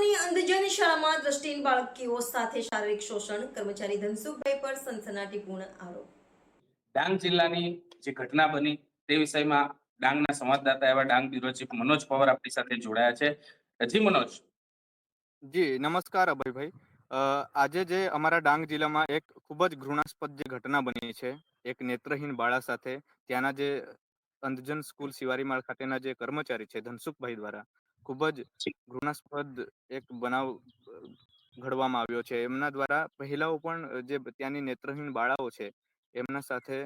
ગઢડાની અંધજન શાળામાં દ્રષ્ટિહીન બાળકીઓ સાથે શારીરિક શોષણ કર્મચારી ધનસુખભાઈ પર સનસનાટીપૂર્ણ આરોપ. ડાંગ જિલ્લાની જે ઘટના બની તે વિષયમાં ડાંગના સંવાદદાતા એવા ડાંગ બ્યુરો ચીફ મનોજ પવાર આપણી સાથે જોડાયા છે. જી મનોજ. જી નમસ્કાર અભયભાઈ. આજે જે અમારા ડાંગ જિલ્લામાં એક ખૂબ જ ઘૃણાસ્પદ જે ઘટના બની છે એક નેત્રહીન બાળા સાથે ત્યાંના જે અંધજન સ્કૂલ શિવારીમાળ ખાતેના જે કર્મચારી છે ધનસુખભાઈ દ્વારા ખૂબ જ ઘૃણાસ્પદ એક બનાવ ઘડવામાં આવ્યો છે. એમના દ્વારા મહિલાઓ પણ જે ત્યાંની નેત્રહીન બાળાઓ છે, એમના સાથે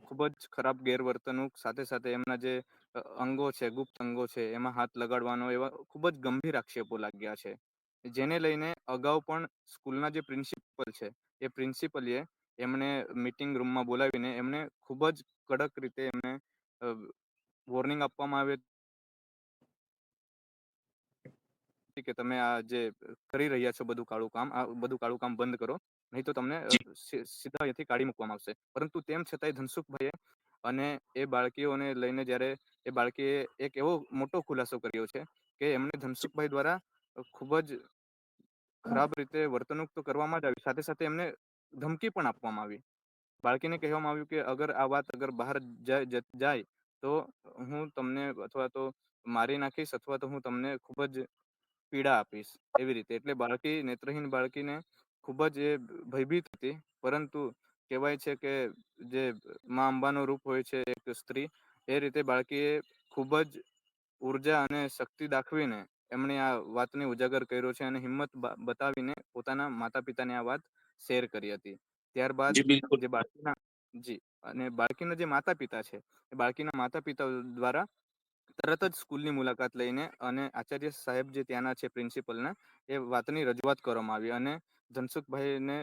ખૂબ જ ખરાબ ગેરવર્તણૂક, સાથે સાથે એમના જે અંગો છે, ગુપ્ત અંગો છે, એમાં હાથ લગાડવાનો એવા ખૂબ જ ગંભીર આક્ષેપો લાગ્યા છે. જેને લઈને અગાઉ પણ સ્કૂલના જે પ્રિન્સિપલ છે, એ પ્રિન્સિપલે એમને મીટિંગ રૂમમાં બોલાવીને એમને ખૂબ જ કડક રીતે એમને વોર્નિંગ આપવામાં આવી કે તમે આ જે કરી રહ્યા છો બધું કાળું કામ આ બધું કાળું કામ બંધ કરો નહીં તો તમને સીધા અહીંયાથી કાઢી મૂકવામાં આવશે. પરંતુ તેમ છતાંય ધનસુખભાઈએ અને એ બાળકીઓને લઈને જ્યારે એ બાળકીએ એક એવો મોટો ખુલાસો કર્યો છે કે એમને ધનસુખભાઈ દ્વારા ખૂબ જ ખરાબ રીતે વર્તણૂક તો કરવામાં જ આવી. સાથે સાથે એમને ધમકી પણ આપવામાં આવી. બાળકીને કહેવામાં આવ્યું કે અગર આ વાત અગર બહાર જાય જાય તો હું તમને અથવા તો મારી નાખીશ અથવા તો હું તમને ખૂબ જ પીડા આપીશ એવી રીતે. એટલે બાળકી નેત્રહીન બાળકીને ખૂબ જ એ ભયભીત હતી. પરંતુ કહેવાય છે કે જે મા અંબાનું રૂપ હોય છે એક સ્ત્રી એ રીતે બાળકીએ ખૂબ જ ઊર્જા અને શક્તિ દાખવીને એમણે આ વાતને ઉજાગર કર્યો છે અને હિંમત બતાવીને પોતાના માતા પિતાને આ વાત શેર કરી હતી. ત્યારબાદ જે બાળકીના જી અને બાળકીના જે માતા પિતા છે એ બાળકીના માતા પિતા દ્વારા તરત જ સ્કૂલની મુલાકાત લઈને અને આચાર્ય સાહેબ જે ત્યાંના છે પ્રિન્સિપલના, એ વાતની રજૂઆત કરવામાં આવી અને ધનસુખભાઈને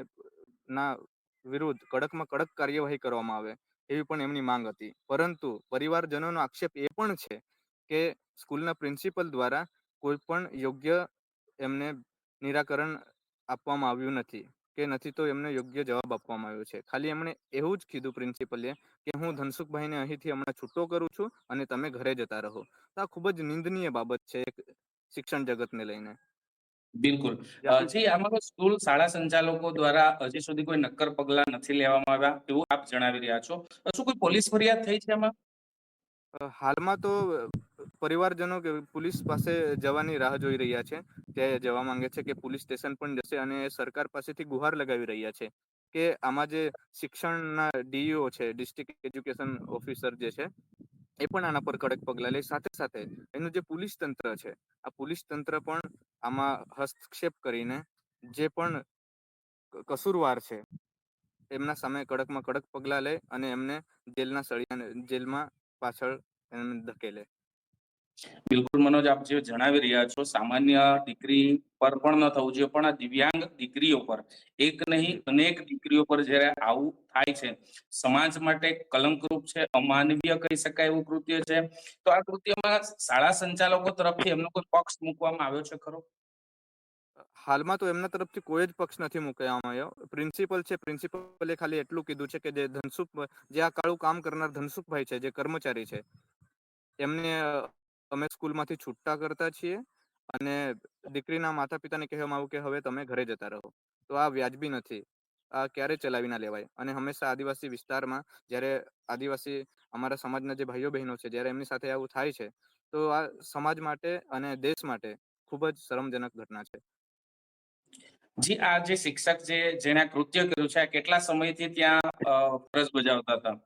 ના વિરુદ્ધ કડકમાં કડક કાર્યવાહી કરવામાં આવે એવી પણ એમની માંગ હતી. પરંતુ પરિવારજનોનો આક્ષેપ એ પણ છે કે સ્કૂલના પ્રિન્સિપલ દ્વારા કોઈ પણ યોગ્ય એમને નિરાકરણ આપવામાં આવ્યું નથી. કે નથી તો એમને યોગ્ય જવાબ આપવામાં આવ્યો છે. ખાલી એમણે એવું જ કીધું પ્રિન્સિપલે કે હું ધનસુખભાઈને અહીંથી હમણાં છૂટો કરું છું અને તમે ઘરે જતા રહો. તો આ ખૂબ જ નિંદનીય બાબત છે શિક્ષણ જગતને લઈને. બિલકુલ. જી આમાં સ્કૂલ શાળા સંચાલકો દ્વારા હજી સુધી કોઈ નક્કર પગલા નથી લેવામાં આવ્યા એવું આપ જણાવી રહ્યા છો. શું કોઈ પોલીસ ફરિયાદ થઈ છે આમાં હાલમાં તો પરિવારજનો કે પોલીસ પાસે જવાની રાહ જોઈ રહ્યા છે. તે જવા માંગે છે કે પોલીસ સ્ટેશન પણ જશે અને સરકાર પાસેથી ગુહાર લગાવી રહ્યા છે કે આમાં જે શિક્ષણના ડીઈઓ છે, ડિસ્ટ્રિક્ટ એજ્યુકેશન ઓફિસર જે છે, એ પણ આના પર કડક પગલાં લે. સાથે સાથે એનું જે પોલીસ તંત્ર છે, આ પોલીસ તંત્ર પણ આમાં હસ્તક્ષેપ કરીને જે પણ કસૂરવાર છે, એમના સામે કડકમાં કડક પગલાં લે અને એમને જેલના સળિયાને જેલમાં પાછળ એમને ધકેલે. બિલકુલ મનોજ, આપ જે જણાવી રહ્યા છો, સામાન્ય દીકરી પર પણ ન થવું જોઈએ, પણ આ દિવ્યાંગ દીકરીઓ પર, એક નહીં, અનેક દીકરીઓ પર જ્યારે આવું થાય છે, સમાજ માટે કલંકરૂપ છે, અમાનવીય કહી શકાય એવું કૃત્ય છે, તો આ કૃત્યમાં શાળા સંચાલકો તરફથી એમનો કોઈ પક્ષ મૂકવામાં આવ્યો છે ખરો? હાલમાં તો એમના તરફથી કોઈ જ પક્ષ નથી મૂકવામાં આવ્યો. પ્રિન્સિપલ છે, પ્રિન્સિપલે ખાલી એટલું કીધું છે કે જે ધનસુખ, જે આ કાળું કામ કરનાર ધનસુખભાઈ છે, જે કર્મચારી છે, એમને અમે સ્કૂલમાંથી છૂટા કરતા છીએ અને દીકરીના માતા પિતાને કહેવામાં આવ્યું કે હવે તમે ઘરે જતા રહો. તો આ વ્યાજબી નથી. આ ક્યારે ચલાવી ના લેવાય? અને હંમેશા આદિવાસી વિસ્તારમાં જ્યારે આદિવાસી અમારા સમાજના જે ભાઈઓ બહેનો છે જ્યારે એમની સાથે આવું થાય છે તો આ સમાજ માટે અને દેશ માટે ખૂબ જ શરમજનક ઘટના છે. જી આ જે શિક્ષક જે જેણે કૃત્ય કર્યું છે કેટલા સમયથી ત્યાં ફરજ બજાવતા હતા?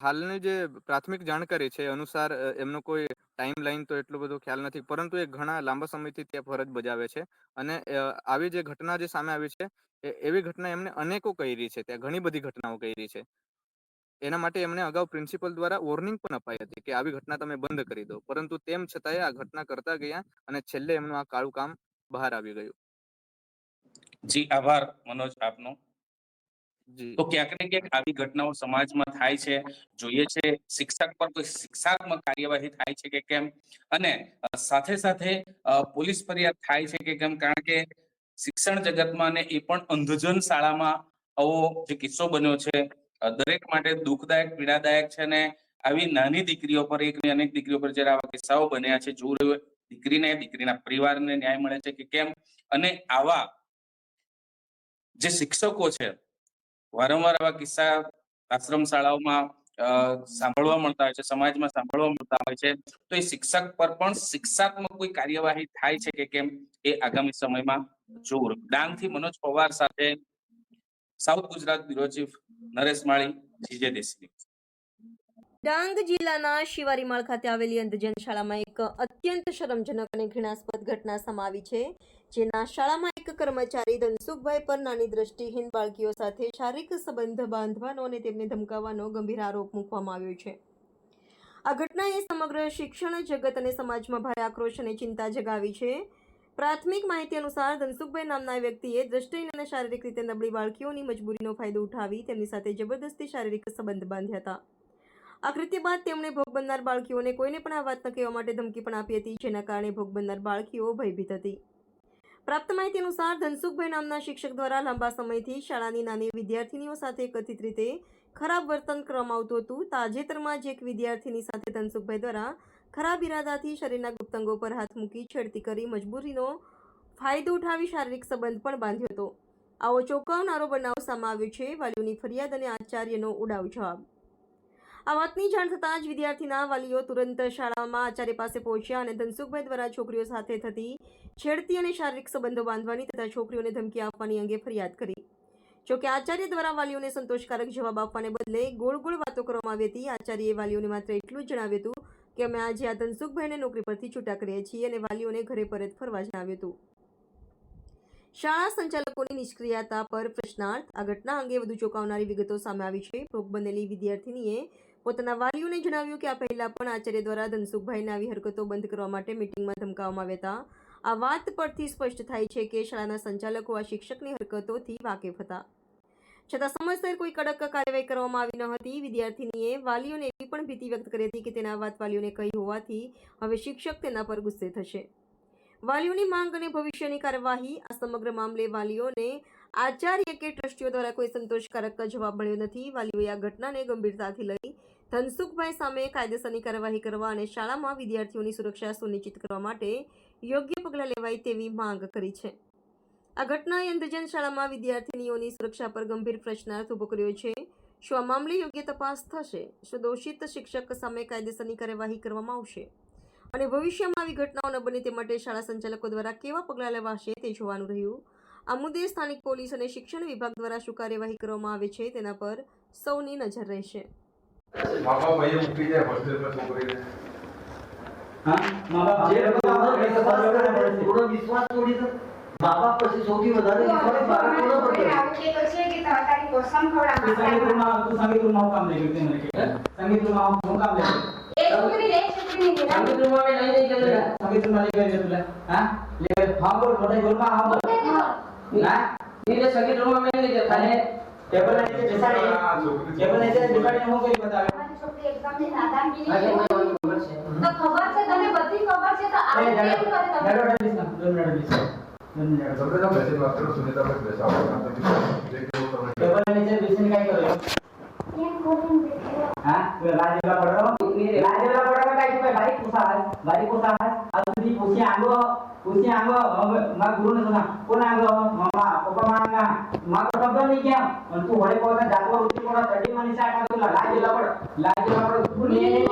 હાલની જે પ્રાથમિક જાણકારી છે અનુસાર એમનો કોઈ ટાઈમ લાઈન તો એટલો બધો ખ્યાલ નથી, પરંતુ એ ઘણા લાંબા સમયથી ત્યાં ફરજ બજાવે છે અને આવી જે ઘટના જે સામે આવી છે એવી ઘટના એમને અનેકો કરી છે, ત્યાં ઘણી બધી ઘટનાઓ કરી છે. એના માટે એમને અગાઉ પ્રિન્સિપલ દ્વારા વોર્નિંગ પણ અપાઈ હતી કે આવી ઘટના તમે બંધ કરી દો, પરંતુ તેમ છતાંય આ ઘટના કરતા ગયા અને છેલ્લે એમનું આ કાળું કામ બહાર આવી ગયું. જી, આભાર, મનોજ આપનો. તો ક્યાંક ને ક્યાંક આવી ઘટનાઓ સમાજમાં થાય છે, જોઈએ છે, શિક્ષક પર કોઈ શિક્ષાત્મક કાર્યવાહી થાય છે કે કેમ? અને સાથે સાથે પોલીસ ફરિયાદ થાય છે કે કેમ? કારણ કે શિક્ષણ જગતમાં ને એ પણ અંધજન શાળામાં આવો જે કિસ્સો બન્યો છે દરેક માટે દુઃખદાયક, પીડાદાયક છે ને આવી નાની દીકરીઓ પર, એક અનેક દીકરીઓ પર જયારે આવા કિસ્સાઓ બન્યા છે રહ્યું, દીકરીને, દીકરીના પરિવારને ન્યાય મળે છે કે કેમ? અને આવા જે શિક્ષકો છે વારંવાર આવા કિસ્સા આશ્રમ શાળાઓમાં સાંભળવા મળતા હોય છે, સમાજમાં સાંભળવા મળતા હોય છે તો એ શિક્ષક પર પણ શિક્ષાત્મક કોઈ કાર્યવાહી થાય છે કે કેમ એ આગામી સમયમાં રહ્યું. ડાંગથી મનોજ પવાર સાથે south Gujarat bureau chief Naresh Mali, GJ દેશની ડાંગ જિલ્લાના શિવારીમાળ ખાતે આવેલી અંધજન શાળામાં એક અત્યંત શરમજનક અને ઘૃણાસ્પદ ઘટના સમાવી છે, જેના શાળામાં એક કર્મચારી ધનસુખભાઈ પર નાની દ્રષ્ટિહીન બાળકીઓ સાથે શારીરિક સંબંધ બાંધવાનો અને તેમને ધમકાવવાનો ગંભીર આરોપ મૂકવામાં આવ્યો છે. આ ઘટનાએ સમગ્ર શિક્ષણ જગત અને સમાજમાં ભારે આક્રોશ અને ચિંતા જગાવી છે. પ્રાથમિક માહિતી અનુસાર ધનસુખભાઈ નામના વ્યક્તિએ દ્રષ્ટિહીન અને શારીરિક રીતે નબળી બાળકીઓની મજબૂરીનો ફાયદો ઉઠાવી તેમની સાથે જબરદસ્તી શારીરિક સંબંધ બાંધ્યા હતા. આ કૃત્ય બાદ તેમણે ભોગ બનનાર બાળકીઓને કોઈને પણ આ વાત ન કહેવા માટે ધમકી પણ આપી હતી, જેના કારણે ભોગ બનનાર બાળકીઓ ભયભીત હતી. પ્રાપ્ત માહિતી અનુસાર ધનસુખભાઈ નામના શિક્ષક દ્વારા લાંબા સમયથી શાળાની નાની વિદ્યાર્થીનીઓ સાથે કથિત રીતે ખરાબ વર્તન કરવામાં આવતું હતું. તાજેતરમાં જ એક વિદ્યાર્થીની સાથે ધનસુખભાઈ દ્વારા ખરાબ ઇરાદાથી શરીરના ગુપ્તંગો પર હાથ મૂકી છેડતી કરી મજબૂરીનો ફાયદો ઉઠાવી શારીરિક સંબંધ પણ બાંધ્યો હતો. આવો ચોંકાવનારો બનાવ સામે આવ્યો છે. વાલીઓની ફરિયાદ અને આચાર્યનો ઉડાવ જવાબ આ વાતની જાણ થતાં જ વિદ્યાર્થીના વાલીઓ તુરંત શાળામાં આચાર્ય પાસે પહોંચ્યા અને ધનસુખભાઈ દ્વારા છોકરીઓ સાથે થતી છેડતી અને શારીરિક સંબંધો બાંધવાની તથા છોકરીઓને ધમકી આપવાની અંગે ફરિયાદ કરી. જોકે આચાર્ય દ્વારા વાલીઓને સંતોષકારક જવાબ આપવાને બદલે ગોળ ગોળ વાતો કરવામાં આવી હતી. આચાર્યએ વાલીઓને માત્ર એટલું જ જણાવ્યું હતું કે અમે આજે આ ધનસુખભાઈને નોકરી પરથી છૂટા કરીએ છીએ અને વાલીઓને ઘરે પરત ફરવા જણાવ્યું હતું. શાળા સંચાલકોની નિષ્ક્રિયતા પર પ્રશ્નાર્થ આ ઘટના અંગે વધુ ચોંકાવનારી વિગતો સામે આવી છે. ભોગ બનેલી વિદ્યાર્થીનીએ પોતાના વાલીઓને જણાવ્યું કે આ પહેલા પણ આચાર્ય દ્વારા ધનસુખભાઈને આવી હરકતો બંધ કરવા માટે મીટિંગમાં ધમકાવવામાં આવ્યા હતા. આ વાત પરથી સ્પષ્ટ થાય છે કે શાળાના સંચાલકો આ શિક્ષકની હરકતોથી વાકેફ હતા. છતાં સમયસર કોઈ કડક કાર્યવાહી કરવામાં આવી ન હતી. વિદ્યાર્થીનીએ વાલીઓને એવી પણ ભીતિ વ્યક્ત કરી હતી કે તેના વાત વાલીઓને કહી હોવાથી હવે શિક્ષક તેના પર ગુસ્સે થશે. વાલીઓની માંગ અને ભવિષ્યની કાર્યવાહી આ સમગ્ર મામલે વાલીઓને આચાર્ય કે ટ્રસ્ટીઓ દ્વારા કોઈ સંતોષકારક જવાબ મળ્યો નથી. વાલીઓએ આ ઘટનાને ગંભીરતાથી લઈ ધનસુખભાઈ સામે કાયદેસરની કાર્યવાહી કરવા અને શાળામાં વિદ્યાર્થીઓની સુરક્ષા સુનિશ્ચિત કરવા માટે યોગ્ય પગલાં લેવાય તેવી માંગ કરી છે. આ ઘટનાએ અંધજન શાળામાં વિદ્યાર્થીનીઓની સુરક્ષા પર ગંભીર પ્રશ્નાર્થ ઊભો કર્યો છે. શું આ મામલે યોગ્ય તપાસ થશે? શું દોષિત શિક્ષક સામે કાયદેસરની કાર્યવાહી કરવામાં આવશે? અને ભવિષ્યમાં આવી ઘટનાઓ ન બને તે માટે શાળા સંચાલકો દ્વારા કેવા પગલાં લેવાશે તે જોવાનું રહ્યું. આ મુદ્દે સ્થાનિક પોલીસ અને શિક્ષણ વિભાગ દ્વારા શું કાર્યવાહી કરવામાં આવે છે તેના પર સૌની નજર રહેશે. બાપા મૂકી જાય હોસ્ટેલમાં છોકરીને. તું સંગીત રૂમમાં લઈ જતા. ఎవరైతే డిసైడ్ ఎవరైతే డిపెండ్ हो गई बता एग्जाम में तो खबर से बत्ती खबर से तो लाजेला लाजेला इतकं बारीक पुसा आहात बारीक पुसा आहात आता तुझी पुशी आंग पुशी आंग गुरु ना कोण आंग मामा पप्पा मांगा मग शब्द नाही घ्या. पण तू वडे पोहता जातवर उठी कोणा थंडी माणसं आहे तुला? लाज दिला लाज दिला पड तू नाही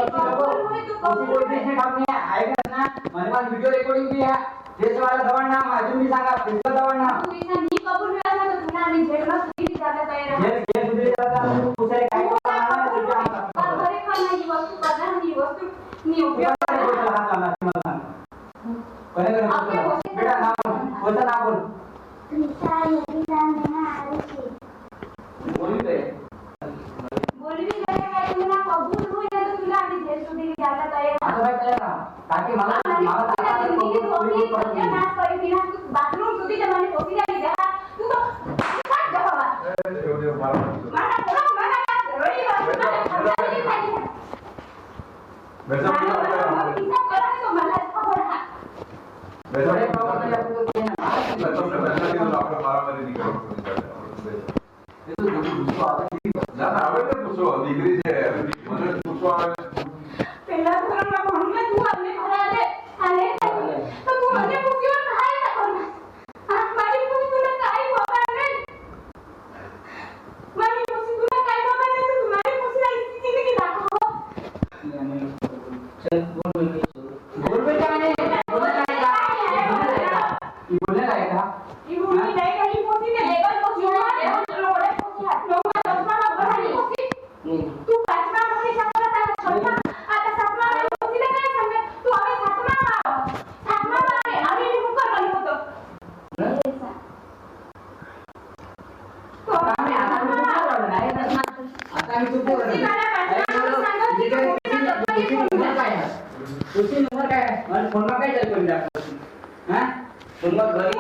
ऐकत ना. हनुमान व्हिडिओ रेकॉर्डिंग बी या देशवाला दवण ना अजून मी सांगा प्रिन्सिपल दवण ना तू इथं मी कबूल मिळाला तर तुला आम्ही झेडला सुधी विचारला तयार झेड सुधी विचारला બોલવી ગયે કાંઈ તું ના કબૂલ હોય ને તો તું આની જેલ સુધી દીધા હતા તૈયાર આની જિંદગી તું અમી સત્યાનાશ કરી વિના તું બાથરૂમ સુધી જવાની પહોંચી આવી જા તું તો કાઢ જવા એવું એવું तुझी नंबर काय? मला फोन काय चालू करून द्या हा? फोन घरी